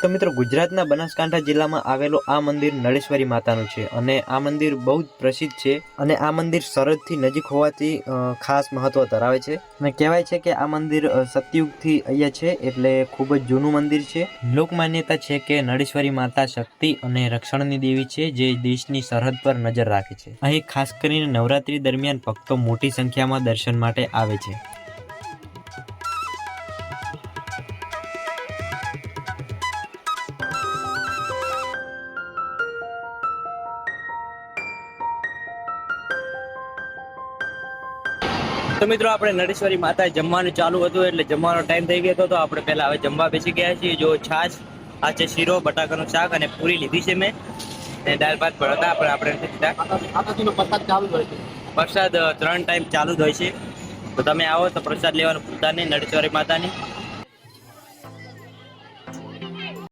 તો મિત્રો ગુજરાતના બનાસકાંઠા જિલ્લામાં આવેલું આ મંદિર નળેશ્વરી માતાનું છે અને આ મંદિર બહુ જ પ્રસિદ્ધ છે અને આ મંદિર સરહદથી નજીક હોવાથી ખાસ મહત્વ ધરાવે છે અને કહેવાય છે કે આ મંદિર સતયુગથી અહીંયા છે એટલે ખૂબ જ જૂનું મંદિર છે. લોક માન્યતા છે કે નળેશ્વરી માતા શક્તિ અને રક્ષણની દેવી છે જે દેશની સરહદ પર નજર રાખે છે. અહીં ખાસ કરીને નવરાત્રી દરમિયાન ભક્તો મોટી સંખ્યામાં દર્શન માટે આવે છે. તો મિત્રો આપણે નરેશ્વરી માતા જમવાનું ચાલુ હતું, એટલે જમવાનો ટાઈમ થઈ ગયો તો આપણે પહેલા હવે જમવા બેસી ગયા છીએ. જો છાશ, આ છે શીરો, બટાકાનું શાક અને પૂરી લીધી છે મેં. અને દાળ ભાત પણ હતા આપણે આપણે પ્રસાદ ત્રણ ટાઈમ ચાલુ જ હોય છે. તો તમે આવો, તો પ્રસાદ લેવાનું ભૂલતા નહીં, નરેશ્વરી માતાની.